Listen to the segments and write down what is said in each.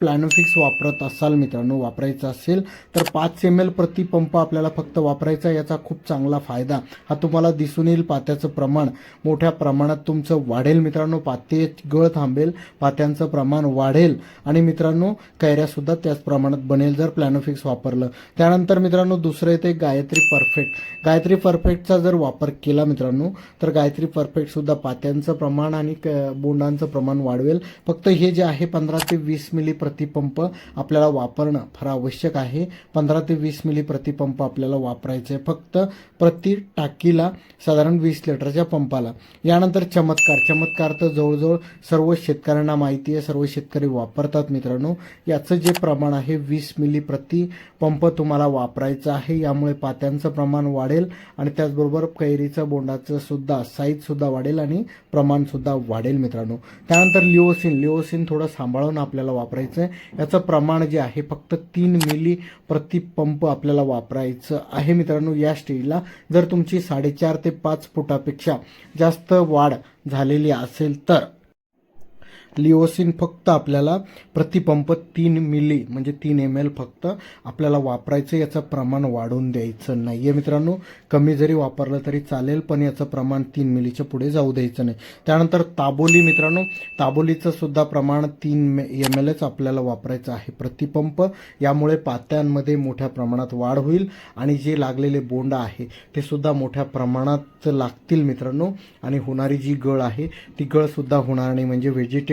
Planofix वापरत असाल मित्रांनो वापरायचं असेल तर पाच एम एल प्रति पंप आपल्याला फक्त वापरायचा याचा खूप चांगला फायदा. हा तुम्हाला दिसून येईल पात्याचं प्रमाण. मोठ्या प्रमाणात तुमचं वाढेल मित्रांनो पाते गळ थांबेल पात्यांचं प्रमाण वाढेल. आणि मित्रांनो कैऱ्यासुद्धा त्याच प्रमाणात बनेल जर प्लॅनोफिक्स वापरलं. त्यानंतर मित्रांनो दुसरं येते गायत्री परफेक्ट गायत्री परफेक्टचा जर वापर केला मित्रांनो तर गायत्री परफेक्टसुद्धा पात्यांचं प्रमाण आणि क- बोंडांचं प्रमाण वाढवेल. फक्त हे जे आहे पंधरा ते वीस मिली प्रतिपंप आपल्याला वापरणं फार आवश्यक आहे. पंधरा ते वीस मिली प्रतिपंप आपल्याला वापरायचं आहे. फक्त प्रति टाकीला साधारण वीस लिटरच्या पंपाला. यानंतर चमत्कार चमत्कार तर जवळजवळ सर्व शेतकऱ्यांना माहिती आहे. सर्व शेतकरी वापरतात मित्रांनो. याचं जे प्रमाण आहे वीस मिली प्रति पंप तुम्हाला वापरायचं आहे. यामुळे पात्यांचं प्रमाण वाढेल आणि त्याचबरोबर कैरीचं बोंडाचं सुद्धा साईज सुद्धा वाढेल आणि प्रमाण सुद्धा वाढेल मित्रांनो. त्यानंतर लिओसिन लिओसिन थोडं सांभाळून आपल्याला वापरायचं आहे. याचं प्रमाण जे आहे फक्त तीन मिली प्रति पंप आपल्याला वापरायचं आहे मित्रांनो या स्टेजला. जर तुमची साडेचार ते पाच फुटापेक्षा जास्त वाढ झालेली असेल तर. लिओसिन फक्त आपल्याला प्रतिपंप तीन मिली म्हणजे तीन एम एल फक्त आपल्याला वापरायचं याचं प्रमाण वाढवून द्यायचं नाही आहे मित्रांनो. कमी जरी वापरलं तरी चालेल पण याचं प्रमाण तीन मिलीच्या पुढे जाऊ द्यायचं नाही. त्यानंतर ताबोली मित्रांनो. ताबोलीचं सुद्धा प्रमाण तीन एम एलच आपल्याला वापरायचं आहे. प्रतिपंप यामुळे पात्यांमध्ये मोठ्या प्रमाणात वाढ होईल आणि जे लागलेले बोंड आहे ते सुद्धा मोठ्या प्रमाणात लागतील मित्रांनो. आणि होणारी जी गळ आहे ती गळ सुद्धा होणार नाही. म्हणजे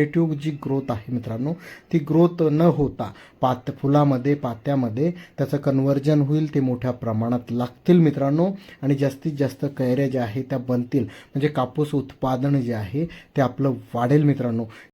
निगेटिव्ह जी ग्रोथ आहे मित्रांनो ती ग्रोथ न होता पात फुलामध्ये पात्यामध्ये त्याचं कन्वर्जन होईल ते मोठ्या प्रमाणात लागतील मित्रांनो. आणि जास्तीत जास्त कैऱ्या ज्या आहेत त्या बनतील. म्हणजे कापूस उत्पादन जे आहे ते आपलं वाढेल मित्रांनो.